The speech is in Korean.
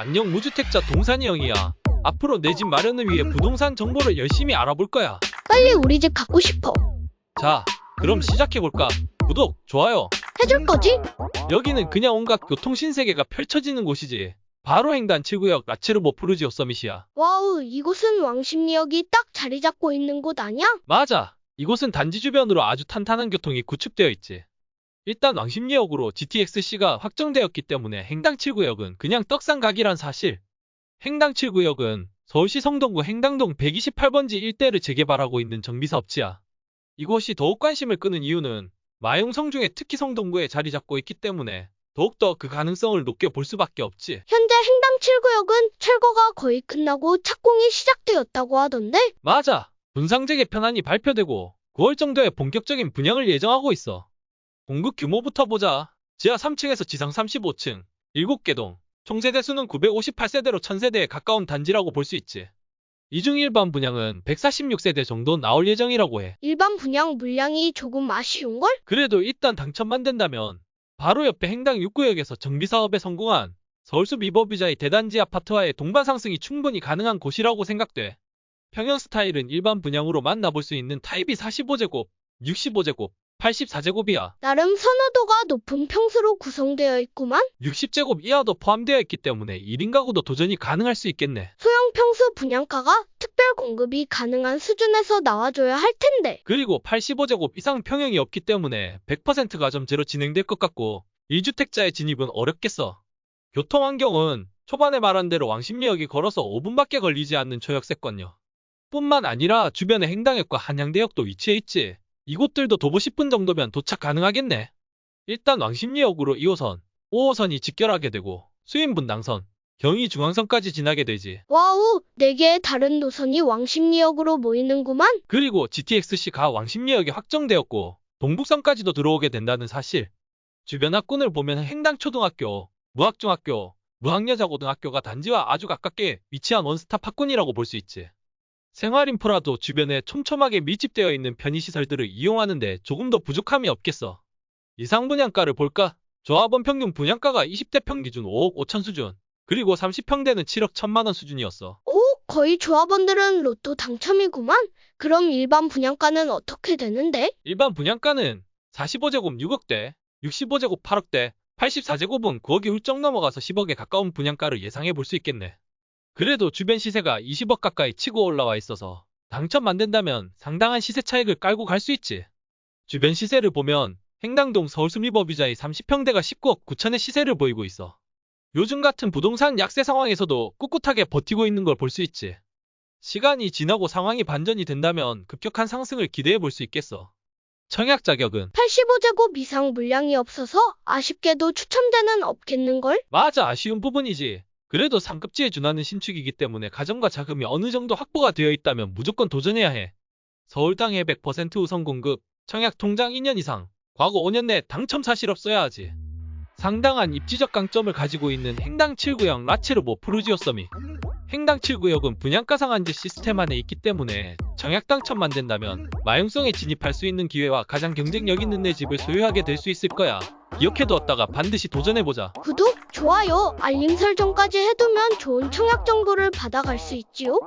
안녕 무주택자 동산이 형이야. 앞으로 내 집 마련을 위해 부동산 정보를 열심히 알아볼 거야. 빨리 우리 집 갖고 싶어. 자, 그럼 시작해볼까? 구독, 좋아요. 해줄 거지? 여기는 그냥 온갖 교통 신세계가 펼쳐지는 곳이지. 바로 횡단 7구역 라체르보 프루지오 서밋이야. 와우, 이곳은 왕십리역이 딱 자리 잡고 있는 곳 아니야? 맞아. 이곳은 단지 주변으로 아주 탄탄한 교통이 구축되어 있지. 일단 왕십리역으로 GTX-C가 확정되었기 때문에 행당 7구역은 그냥 떡상각이란 사실. 행당 7구역은 서울시 성동구 행당동 128번지 일대를 재개발하고 있는 정비사업지야. 이곳이 더욱 관심을 끄는 이유는 마용성 중에 특히 성동구에 자리 잡고 있기 때문에 더욱더 그 가능성을 높게 볼 수밖에 없지. 현재 행당 7구역은 철거가 거의 끝나고 착공이 시작되었다고 하던데? 맞아. 분상제 개편안이 발표되고 9월 정도에 본격적인 분양을 예정하고 있어. 공급 규모부터 보자. 지하 3층에서 지상 35층, 7개 동, 총 세대 수는 958세대로 1000세대에 가까운 단지라고 볼 수 있지. 이 중 일반 분양은 146세대 정도 나올 예정이라고 해. 일반 분양 물량이 조금 아쉬운걸? 그래도 일단 당첨만 된다면 바로 옆에 행당 6구역에서 정비사업에 성공한 서울숲 리버뷰자의 대단지 아파트와의 동반 상승이 충분히 가능한 곳이라고 생각돼. 평형 스타일은 일반 분양으로 만나볼 수 있는 타입이 45제곱, 65제곱, 84제곱이야. 나름 선호도가 높은 평수로 구성되어 있구만? 60제곱 이하도 포함되어 있기 때문에 1인 가구도 도전이 가능할 수 있겠네. 소형 평수 분양가가 특별 공급이 가능한 수준에서 나와줘야 할 텐데. 그리고 85제곱 이상 평형이 없기 때문에 100% 가점제로 진행될 것 같고 1주택자의 진입은 어렵겠어. 교통 환경은 초반에 말한 대로 왕십리역이 걸어서 5분밖에 걸리지 않는 초역세권요. 뿐만 아니라 주변에 행당역과 한양대역도 위치해 있지. 이곳들도 도보 10분 정도면 도착 가능하겠네. 일단 왕십리역으로 2호선, 5호선이 직결하게 되고 수인분당선, 경의중앙선까지 지나게 되지. 와우, 네 개의 다른 노선이 왕십리역으로 모이는구만? 그리고 GTX-C가 왕십리역이 확정되었고 동북선까지도 들어오게 된다는 사실. 주변 학군을 보면 행당초등학교, 무학중학교, 무학여자고등학교가 단지와 아주 가깝게 위치한 원스톱 학군이라고 볼 수 있지. 생활인프라도 주변에 촘촘하게 밀집되어 있는 편의시설들을 이용하는데 조금 더 부족함이 없겠어. 이상 분양가를 볼까? 조합원 평균 분양가가 20대 평 기준 5억 5천 수준, 그리고 30평대는 7억 1천만 원 수준이었어. 오, 거의 조합원들은 로또 당첨이구만? 그럼 일반 분양가는 어떻게 되는데? 일반 분양가는 45제곱 6억대, 65제곱 8억대, 84제곱은 9억이 훌쩍 넘어가서 10억에 가까운 분양가를 예상해 볼 수 있겠네. 그래도 주변 시세가 20억 가까이 치고 올라와 있어서 당첨 안 된다면 상당한 시세 차익을 깔고 갈 수 있지. 주변 시세를 보면 행당동 서울숲 리버뷰자의 30평대가 19억 9천의 시세를 보이고 있어. 요즘 같은 부동산 약세 상황에서도 꿋꿋하게 버티고 있는 걸 볼 수 있지. 시간이 지나고 상황이 반전이 된다면 급격한 상승을 기대해 볼 수 있겠어. 청약 자격은 85제곱 이상 물량이 없어서 아쉽게도 추첨자는 없겠는걸? 맞아 아쉬운 부분이지. 그래도 상급지에 준하는 신축이기 때문에 가정과 자금이 어느 정도 확보가 되어 있다면 무조건 도전해야 해. 서울당의 100% 우선 공급, 청약 통장 2년 이상, 과거 5년 내 당첨 사실 없어야 하지. 상당한 입지적 강점을 가지고 있는 행당 7구역 라체르보 프루지오 서밋. 행당 7구역은 분양가 상한제 시스템 안에 있기 때문에 청약 당첨만 된다면 마용성에 진입할 수 있는 기회와 가장 경쟁력 있는 내 집을 소유하게 될 수 있을 거야. 기억해두었다가 반드시 도전해보자. 구독, 좋아요, 알림 설정까지 해두면 좋은 청약 정보를 받아갈 수 있지요?